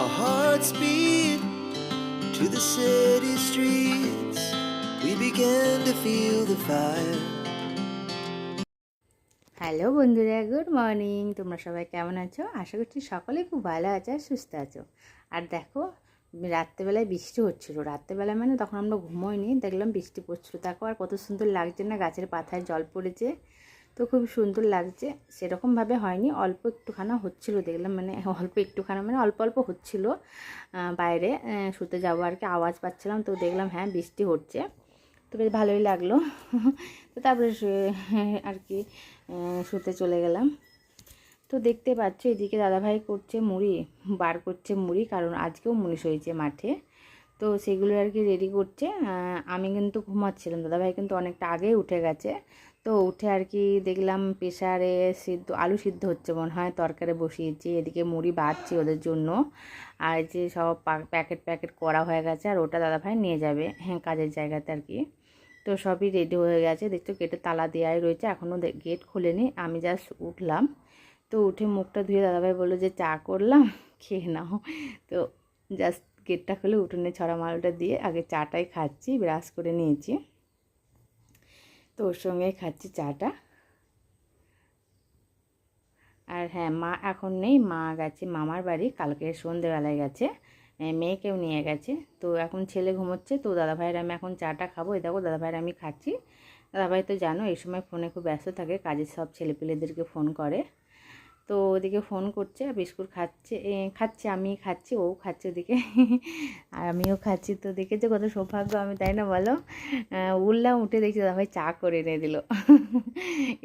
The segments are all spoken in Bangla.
Our hearts beat to the city streets. We began to feel the fire. Hello বন্ধুরা গুড মর্নিং তোমরা সবাই কেমন আছো? আশা করছি সকলে খুব ভালো আছো আর সুস্থ আছো। আর দেখো, রাত্রেবেলায় বৃষ্টি হচ্ছিল। রাত্রেবেলায় মানে তখন আমরা ঘুমোইনি, দেখলাম বৃষ্টি পড়ছিল। দেখো আর কত সুন্দর লাগছে না, গাছের পাতায় জল পড়েছে। তো খুব সুন্দর লাগছে। সেরকমভাবে হয়নি, অল্প একটুখানা হচ্ছিল, দেখলাম মানে অল্প একটুখানা মানে অল্প অল্প হচ্ছিল বাইরে শুতে যাব আর কি, আওয়াজ পাচ্ছিলাম, তো দেখলাম হ্যাঁ বৃষ্টি হচ্ছে। তো বেশ ভালোই লাগল। তো তারপরে আর কি শুতে চলে গেলাম। তো দেখতে পাচ্ছ, এদিকে দাদাভাই করছে মুড়ি, বার করছে মুড়ি, কারণ আজকেও মুনিশ হয়েছে মাঠে। তো সেগুলো আর কি রেডি করছে। আমি কিন্তু ঘুমাচ্ছিলাম, দাদাভাই কিন্তু অনেকটা আগেই উঠে গেছে। তো উঠে আর কি দেখলাম প্রেশারে সিদ্ধ, আলু সিদ্ধ হচ্ছে মনে হয় তরকারি বসিয়েছি। এদিকে মুড়ি বাড়ছি ওদের জন্য। আর যে সব প্যাকেট প্যাকেট করা হয়ে গেছে আর ওটা দাদাভাই নিয়ে যাবে। হ্যাঁ কাজের জায়গাতে আর কি তো সবই রেডি হয়ে গেছে। দেখছ গেটে তালা দেওয়াই রয়েছে। এখনও গেট খোলেনি। আমি জাস্ট উঠলাম। তো উঠে মুখটা ধুয়ে দাদাভাই বলল যে চা করলাম, খেয়ে নাও। তো জাস্ট গেটটা খুলে উঠোনে ছড়া মালটা দিয়ে আগে চাটাই খাচ্ছি, ব্রাশ করে নিয়েছি। তো ওর সঙ্গে খাচ্ছি চাটা। আর হ্যাঁ মা এখন নেই, মা গেছে মামার বাড়ি, কালকে সন্ধেবেলায় গেছে মেয়েকেও নিয়ে গেছে। তো এখন ছেলে ঘুমোচ্ছে, তো দাদাভাইয়ের আমি এখন চাটা খাব। এই দেখো, দাদাভাইয়ের আমি খাচ্ছি। দাদাভাই তো জানো, এই সময় ফোনে খুব ব্যস্ত থাকে, কাজের সব ছেলেপিলেদেরকে ফোন করে। তো ওদিকে ফোন করছে আর বিস্কুট খাচ্ছে খাচ্ছে আমি খাচ্ছি, ও খাচ্ছে ওদিকে, আর আমিও খাচ্ছি। তো দেখেছ কত সৌভাগ্য আমি, তাই না বলো? উঠলাম উঠে দেখছি, দাদাভাই, চা করে এনে দিল।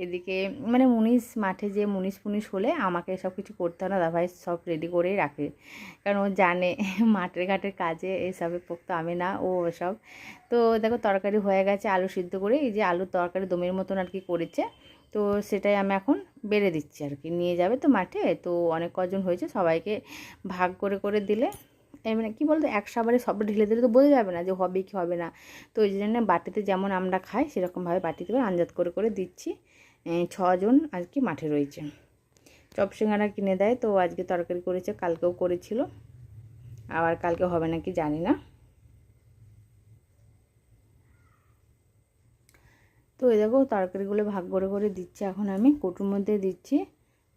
এদিকে মানে মুনিশ মাঠে যে মুনিশ ফুনিশ হলে আমাকে সব কিছু করতে হয় না, দাদাভাই সব রেডি করেই রাখে। কারণ ও জানে, মাঠের ঘাটের কাজে এইসবের পোক্ত আমি না, ও সব তো দেখো, তরকারি হয়ে গেছে, আলু সিদ্ধ করে, এই যে আলুর তরকারি দমের মতন আর কি করেছে। তো সেটাই আমি এখন বেড়ে দিচ্ছি আর কি নিয়ে যাবে তো মাঠে, তো অনেক কজন হয়েছে, সবাইকে ভাগ করে করে দিলে মানে কী বলতো একসাবারে সব ঢেলে দিলে তো বোঝা যাবে না যে হবে কি হবে না। তো ওই জন্য বাটিতে যেমন আমরা খাই, সেরকমভাবে বাটিতে আঞ্জাত করে করে দিচ্ছি। ছজন আর কি মাঠে রয়েছে। চপ সিঙ্গারা কিনে দেয়, তো আজকে তরকারি করেছে, কালকেও করেছিল। আবার কালকে হবে নাকি জানি না। তো এই দেখো তরকারিগুলো ভাগ করে করে দিচ্ছি, এখন আমি কুটুর মধ্যে দিচ্ছি।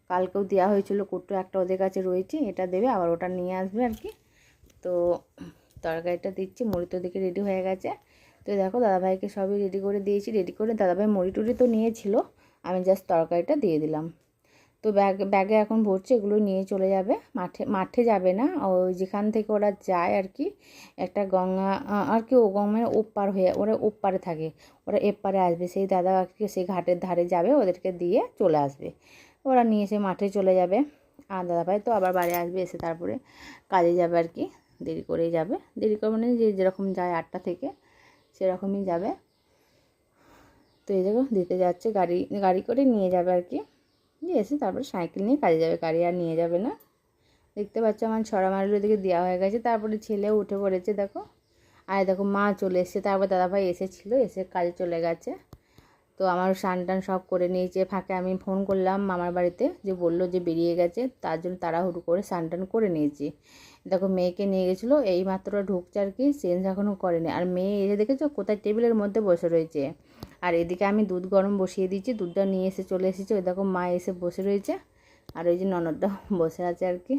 কালকেও দেওয়া হয়েছিল কটু, একটা ওদের কাছে রয়েছে, এটা দেবে, আবার ওটা নিয়ে আসবে আর কি। তো তরকারিটা দিচ্ছি, মুড়ি তো দিকে রেডি হয়ে গেছে। তো দেখো দাদাভাইকে সবই রেডি করে দিয়েছি রেডি করে দাদাভাই মুড়ি টুড়ি তো নিয়েছিল, আমি জাস্ট তরকারিটা দিয়ে দিলাম। তো ব্যাগ, ব্যাগে এখন ভরছে, এগুলো নিয়ে চলে যাবে। মাঠে মাঠে যাবে না, ওই যেখান থেকে ওরা যায় আর কি, একটা গঙ্গা আর কি, ও গঙ্গার ওপার হয়ে, ওরা ওপারে থাকে, ওরা এপারে আসবে, সেই দাদা আর কি সেই ঘাটের ধারে যাবে, ওদেরকে দিয়ে চলে আসবে। ওরা নিয়ে এসে মাঠে চলে যাবে, আর দাদাভাই তো আবার বাড়ি আসবে, এসে তারপরে কাজে যাবে আর কি, দেরি করেই যাবে। দেরি করে মানে যে যেরকম যায় আটটা থেকে, সেরকমই যাবে। তো এই দেখো, দিতে যাচ্ছে, গাড়ি গাড়ি করে নিয়ে যাবে আর কি। দিয়ে এসে তারপরে সাইকেল নিয়ে কাজে যাবে, গাড়ি আর নিয়ে যাবে না। দেখতে পাচ্ছ আমার ছড়া মারুর দিকে দেওয়া হয়ে গেছে। তারপরে ছেলেও উঠে পড়েছে, দেখো। আর দেখো, মা চলে এসেছে। তারপর দাদাভাই এসেছিল, এসে কাজে চলে গেছে। তো আমার স্নান টান সব করে নিয়েছে। ফাঁকে আমি ফোন করলাম মামার বাড়িতে, যে বলল যে বেরিয়ে গেছে। তার জন্য তাড়াহুড়ো করে স্নান টান করে নিয়েছি। দেখো, মেয়েকে নিয়ে গেছিল। এই মাত্র ঢুকছে আর কি, চেঞ্জ এখনও করেনি। আর মেয়ে এসে দেখেছ, কোথায় টেবিলের মধ্যে বসে রয়েছে। আর এদিকে আমি দুধ গরম বসিয়ে দিয়েছি, দুধটা নিয়ে এসে চলে এসেছে। ওই দেখো মা এসে বসে রয়েছে আর ওই যে ননদটা বসে আছে আর কি।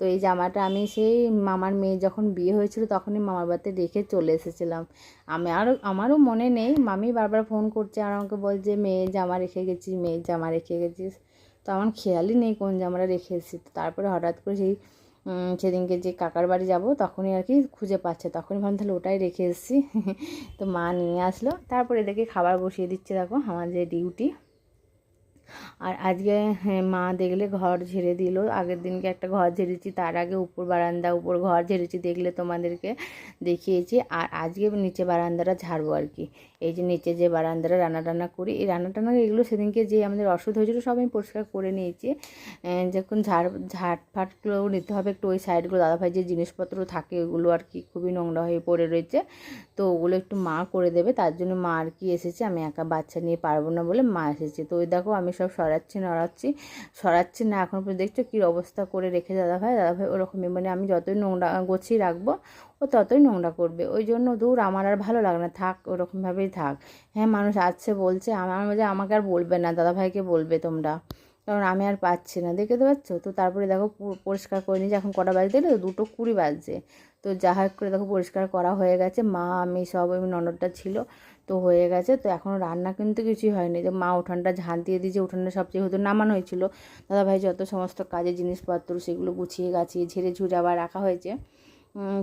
তো এই জামাটা আমি সেই মামার মেয়ে যখন বিয়ে হয়েছিল তখনই মামার বাড়িতে রেখে চলে এসেছিলাম। আমি আরও আমারও মনে নেই, মামি বারবার ফোন করছে আর আমাকে বলছে মেয়ে জামা রেখে গেছিস, মেয়ের জামা রেখে গেছিস। তো আমার খেয়ালই নেই কোন জামাটা রেখে এসেছি। তারপরে হঠাৎ করে সেই সেদিনকে যে কাকার বাড়ি যাব তখনই আর কি খুঁজে পাচ্ছে। তখনই ভাবলাম তাহলে ওটাই রেখে এসেছি। তো মা নিয়ে আসলো। তারপরে এদেরকে খাবার বসিয়ে দিচ্ছে দেখো, আমার যে ডিউটি আর আজকে হ্যাঁ, মা দেখলে ঘর ঝেড়ে দিল। আগের দিনকে একটা ঘর ঝেড়েছি তার আগে উপর বারান্দা উপর ঘর ঝেড়েছি দেখলে তোমাদেরকে দেখিয়েছি। আর আজকে নিচে বারান্দাটা ঝাড়বো আর কি। এই যে নিচে যে বারান্দাটা রান্না টান্না করি এই রান্না টান্না এগুলো সেদিনকে যে আমাদের ওষুধ হয়েছিলো সব আমি পরিষ্কার করে নিয়েছি। যখন ঝাড় ঝাড় ফাটগুলো নিতে হবে একটু ওই সাইডগুলো দাদাভাই যে জিনিসপত্র থাকে ওগুলো আর কি খুবই নোংরা হয়ে পড়ে রয়েছে। তো ওগুলো একটু মা করে দেবে তার জন্য মা আর কি এসেছে। আমি একা বাচ্চা নিয়ে পারব না বলে মা এসেছে। তো ওই দেখো আমি সব সরাচ্ছি, নড়াচ্ছি। সরাচ্ছি না, এখন পর্যন্ত দেখছ কী অবস্থা করে রেখে দাদাভাই। দাদাভাই ওরকমই মানে আমি যতই নোংরা গোছিয়ে রাখব, ও ততই নোংরা করবে। ওই জন্য দূর আমার আর ভালো লাগে না, থাক, ওরকমভাবেই থাক। হ্যাঁ মানুষ আসছে বলছে আমার মধ্যে আমাকে আর বলবে না, দাদাভাইকে বলবে তোমরা। কারণ আমি আর পাচ্ছি না, দেখে তো পাচ্ছ? তো তারপরে দেখো পরিষ্কার করে নিয়েছি, এখন কটা বাজতে গেলে দুটো কুড়ি বাজছে। তো যা করে দেখো পরিষ্কার করা হয়ে গেছে, মা, আমি সব, ওই ননদটা ছিল। তো হয়ে গেছে। তো এখনও রান্না কিন্তু কিছুই হয়নি। যে মা উঠানটা ঝাঁট দিয়ে দিয়েছে। উঠানটা সবচেয়ে হয়তো নামানো হয়েছিল, দাদাভাই যত সমস্ত কাজের জিনিসপত্র সেগুলো গুছিয়ে গাছিয়ে ঝেড়ে ঝুড়ে আবার রাখা হয়েছে।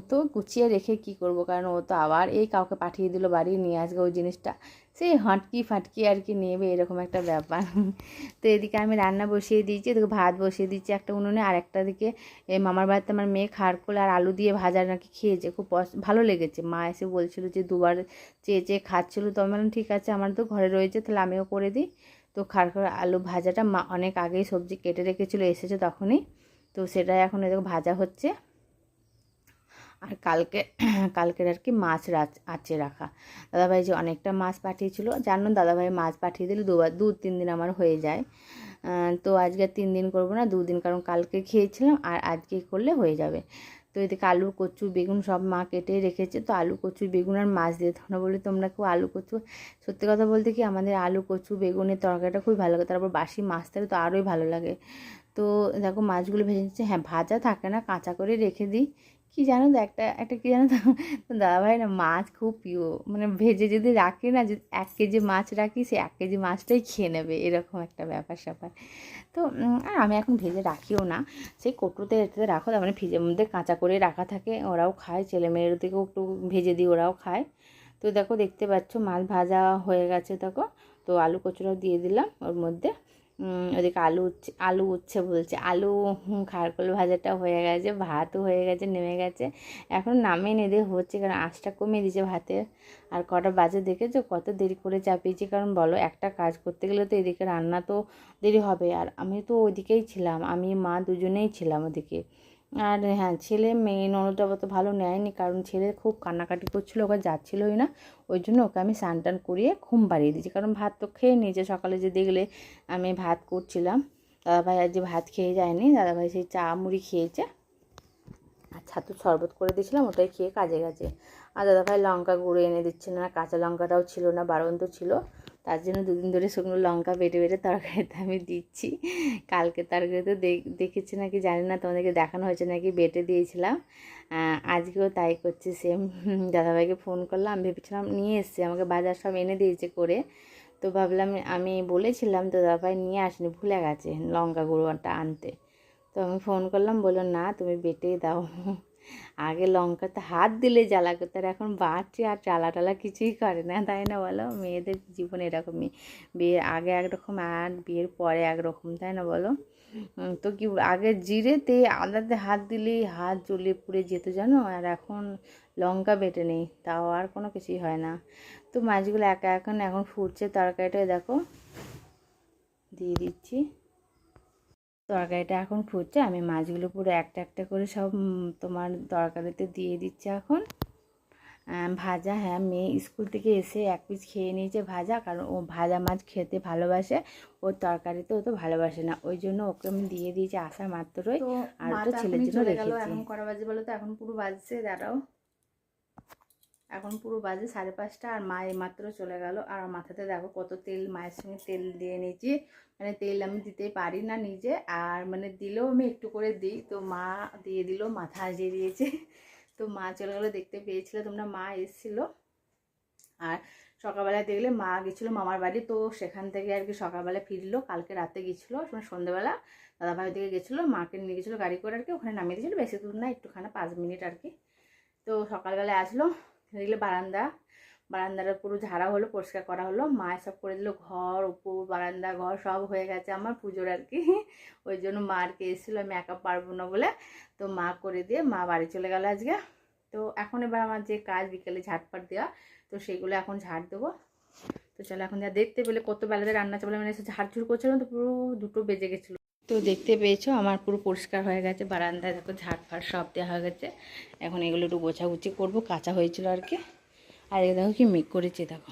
তো গুছিয়ে রেখে কি করব? কারণ ও তো আবার এই কাউকে পাঠিয়ে দিল, বাড়ি নিয়ে আসবে ওই জিনিসটা। সেই হাঁটকি ফাটকি আর কি নেবে, এরকম একটা ব্যাপার। তো এদিকে আমি রান্না বসিয়ে দিয়েছি, এদিকে ভাত বসিয়ে দিচ্ছি একটা উনুনে, আর একটা দিকে এই মামার বাড়িতে আমার মেয়ে খারকোল আর আলু দিয়ে ভাজা নাকি খেয়েছে, খুব ভালো লেগেছে। মা এসে বলছিল যে দুবার চেয়ে চেয়ে খাচ্ছিল। তো আমি ঠিক আছে, আমার তো ঘরে রয়েছে, তাহলে আমিও করে দিই। তো খারকোল আলু ভাজাটা মা অনেক আগেই সবজি কেটে রেখেছিল, এসেছে তখনই। তো সেটাই এখন এদিকে ভাজা হচ্ছে। আর কালকে, কালকের আর কি মাছ আছে রাখা। দাদাভাই যে অনেকটা মাছ পাঠিয়েছিল জানো দাদাভাই মাছ পাঠিয়ে দিলে দুবার দু তিন দিন আমার হয়ে যায়। তো আজকে তিন দিন করব না, দুদিন কারণ কালকে খেয়েছিলাম আর আজকে করলে হয়ে যাবে। তো এদিকে আলু, কচু, বেগুন সব মা কেটে রেখেছে, তো আলু, কচু, বেগুন আর মাছ দিয়ে না বলি তোমরা কেউ আলু, কচু, সত্যি কথা বলতে কি আমাদের আলু, কচু, বেগুনের তরকারিটা খুবই ভালো লাগে, তারপর বাসি মাছ থাকে তো আরোই ভালো লাগে। তো দেখো মাছগুলো ভেজে নিচ্ছে হ্যাঁ ভাজা থাকে না, কাঁচা করে রেখে দিই কি জানো তো একটা একটা কি জানো তো দাদাভাই না মাছ খুব প্রিয়। মানে ভেজে যদি রাখি না, যদি এক কেজি মাছ রাখি, সে এক কেজি মাছটাই খেয়ে নেবে, এরকম একটা ব্যাপার স্যাপার। তো আর আমি এখন ভেজে রাখিও না। সেই কটুতে এটাতে রাখো, তার মানে ফ্রিজের মধ্যে কাঁচা করে রাখা থাকে, ওরাও খায় ছেলেমেয়ের দিকেও একটু ভেজে দিই ওরাও খায়। তো দেখো, দেখতে পাচ্ছ মাছ ভাজা হয়ে গেছে, দেখো। তো আলু কচুরাও দিয়ে দিলাম ওর মধ্যে। ওদিকে আলু উচ্ছে আলু উচ্ছে বলছে। আলু খারকল ভাজাটা হয়ে গেছে, ভাতও হয়ে গেছে, নেমে গেছে। এখন নামে নিয়ে হচ্ছে, কারণ আঁচটা কমিয়ে দিয়েছে ভাতে। আর কটা বাজে দেখেছ? কত দেরি করে চাপিয়েছি, কারণ বলো, একটা কাজ করতে গেলে তো এদিকে রান্না তো দেরি হবে। আর আমি তো ওইদিকেই ছিলাম, আমি, মা দুজনেই ছিলাম ওদিকে। আর হ্যাঁ ছেলে মেয়ে ননদটা অত ভালো নেয়নি কারণ ছেলে খুব কান্নাকাটি করছিল, ওকে যাচ্ছিলোই না। ওই জন্য ওকে আমি স্নান টান করিয়ে ঘুম পাড়িয়ে দিয়েছি। কারণ ভাত তো খেয়ে নিয়েছে। সকালে যে দেখলে আমি ভাত করছিলাম, দাদাভাই আজ যে ভাত খেয়ে যায়নি, দাদাভাই সেই চা মুড়ি খেয়েছে। আর ছাতুর শরবত করে দিয়েছিলাম, ওটাই খেয়ে কাজে গেছে। আর দাদাভাই লঙ্কা গুঁড়ো এনে দিচ্ছে না, কাঁচা লঙ্কাটাও ছিল না, বারন্ত ছিল। তার জন্য দুদিন ধরে শুকনো লঙ্কা বেটে বেটে তরকারিতে আমি দিচ্ছি। কালকে তরকারিতে দেখেছি নাকি, জানি না, তোমাদেরকে দেখানো হয়েছে নাকি, বেটে দিয়েছিলাম। আজকেও তাই করছি সেম দাদাভাইকে ফোন করলাম ভেবেছিলাম নিয়ে এসছে, আমাকে বাজার সব এনে দিয়েছে করে। তো ভাবলাম, আমি বলেছিলাম, তো দাদাভাই নিয়ে আসেনি, ভুলে গেছে লঙ্কা গুঁড়োটা আনতে। তো আমি ফোন করলাম, বলল, না, তুমি বেটেই দাও। আগে লঙ্কাতে হাত দিলে জ্বালা করতে, আর এখন বাড়ছে আর চালা টালা কিছুই করে না, তাই না বলো? মেয়েদের জীবন এরকমই। বিয়ের আগে একরকম আর বিয়ের পরে একরকম, তাই না বলো? তো কি আগে জিরেতে আদাতে হাত দিলেই হাত জ্বলে পুড়ে যেত জানো? আর এখন লঙ্কা বেটে নেই, তাও আর কোনো কিছুই হয় না। তো মাছগুলো একা এখন এখন ফুটছে তরকারিটা দেখো। দিয়ে দিচ্ছি। তরকারিটা এখন ফুটছে আমি মাছগুলো পুরো একটা একটা করে সব তোমার তরকারিতে দিয়ে দিচ্ছি এখন। ভাজা হ্যাঁ মেয়ে স্কুল থেকে এসে এক পিস খেয়ে নিয়েছে ভাজা কারণ ও ভাজা মাছ খেতে ভালোবাসে ওর তরকারিতে ও তো ভালোবাসে না ওই জন্য ওকে আমি দিয়ে দিয়েছি আসা মাত্রই আর তো ছেলের জন্য রেখেছি। এখন কটা বাজে বলো তো? এখন পুরো বাজছে দাঁড়াও। এখন পুরো বাজে সাড়ে পাঁচটা আর মা মাত্র চলে গেল। আর মাথাতে দেখো কত তেল, মায়ের সঙ্গে তেল দিয়ে নিয়েছি। মানে তেল আমি দিতে পারি না নিজে। আর মানে দিলেও আমি একটু করে দিই। তো মা দিয়ে দিল, মাথা আজিয়ে দিয়েছে। তো মা চলে গেলো, দেখতে পেয়েছিল তোমরা, মা এসেছিল। আর সকালবেলা দেখলে মা গেছিল মামার বাড়ি। তো সেখান থেকে আর কি সকালবেলা ফিরলো, কালকে রাতে গেছিল মানে সন্ধ্যেবেলা দাদাভাই দিকে গেছিল, মাকে নিয়ে গেছিল গাড়ি করে আর কি, ওখানে নামিয়ে দিয়েছিলো। বেশি দূর না, একটুখানি পাঁচ মিনিট আর কি। তো সকালবেলা আসলো দেখলে বারান্দা। বারান্দাটা পুরো ঝাড়া হলো, পরিষ্কার করা হলো। মা সব করে দিল, ঘর, উপর, বারান্দা, ঘর সব হয়ে গেছে আমার পুজোর আর কি। ওই জন্য মা আর কি এসেছিল, আমি একা পারব না বলে। তো মা করে দিয়ে মা বাড়ি চলে গেল আজকে। তো এখন এবার আমার যে কাজ বিকেলে ঝাড়পাট দেওয়া, তো সেগুলো এখন ঝাড় দেবো। তো চলো এখন যা দেখতে পেলে, কত বেলাতে রান্না চাপলে মানে এসে ঝাড়ঝুড় করছিলাম তো পুরো দুটো বেজে গেছিল। তো দেখতে পেয়েছ আমার পুরো পরিষ্কার হয়ে গেছে বারান্দায় দেখো ঝাড় ফাড় সব দেওয়া হয়ে গেছে। এখন এগুলো একটু গোছাগুছি করব কাঁচা হয়েছিল আর কি। আর এই দেখো কি মেঘ করেছে দেখো।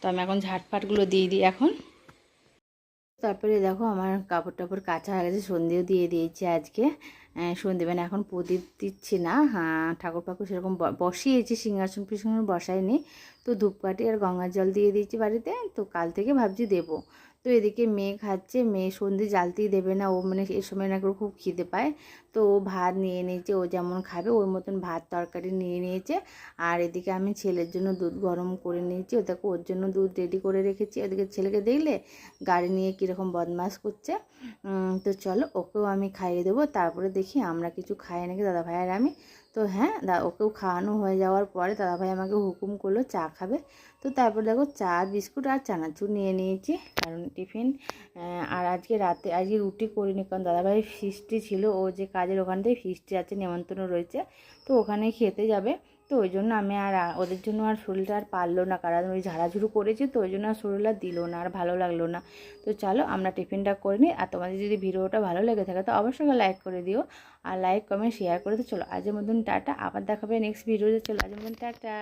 তো আমি এখন ঝাড়ফাটগুলো দিয়ে দিই এখন। তারপরে দেখো আমার কাপড় টাপড় কাঁচা হয়ে গেছে সন্ধেও দিয়ে দিয়েছি আজকে। আহ, সন্ধে মানে এখন প্রদীপ দিচ্ছি না হ্যাঁ ঠাকুর পাকুর সেরকম বসিয়েছি সিংহাসন ফিংহাসন বসাইনি তো ধূপকাঠি আর গঙ্গার জল দিয়ে দিয়েছি বাড়িতে তো কাল থেকে ভাবছি দেবো। তো এদিকে মেয়ে খাচ্ছে, মেয়ে সন্ধে জ্বালতেই দেবে না। ও মানে এ সময় নাকি খুব খিদে পায়। তো ভাত নিয়ে নিয়েছে, ও যেমন খাবে ওর মতন ভাত তরকারি নিয়ে নিয়েছে। আর এদিকে আমি ছেলের জন্য দুধ গরম করে নিয়েছি। ও দেখো, ওর জন্য দুধ রেডি করে রেখেছি। ওদিকে ছেলেকে দেখলে গাড়ি নিয়ে কীরকম বদমাস করছে। তো চলো, ওকেও আমি খাইয়ে দেবো। তারপরে দেখি আমরা কিছু খাই নাকি দাদা ভাই আর আমি। তো হ্যাঁ দা, ওকেও খাওয়ানো হয়ে যাওয়ার পরে দাদা ভাই আমাকে হুকুম করল চা খাবে। তো তারপর দেখো, চা, বিস্কুট আর চানাচুর নিয়ে নিয়েছি। কারণ টিফিন আর আজকে রাতে, আজকে রুটি করিনি। কারণ দাদাভাই ফিস্টি ছিল, ও যে কাজের ওখানটায় ফিস্টি আছে নেমন্তন্ন রয়েছে। তো ওখানে খেতে যাবে। তো ওই জন্য আমি আর, ওদের জন্য আর শরীরটা আর পারল না, কারণ ওই ঝাড়াঝুড়ো করেছি, তো ওই জন্য আর শরীর আর দিল না, আর ভালো লাগল না। তো চলো, আমরা টিফিনটা করে নিই। আর তোমাদের যদি ভিডিওটা ভালো লেগে থাকে, তো অবশ্যই লাইক করে দিও। আর লাইক কমেন্ট শেয়ার করে তো চলো আজের মতন টাটা। আবার দেখাবে নেক্সট ভিডিওতে চলো আজের মতন টাটা।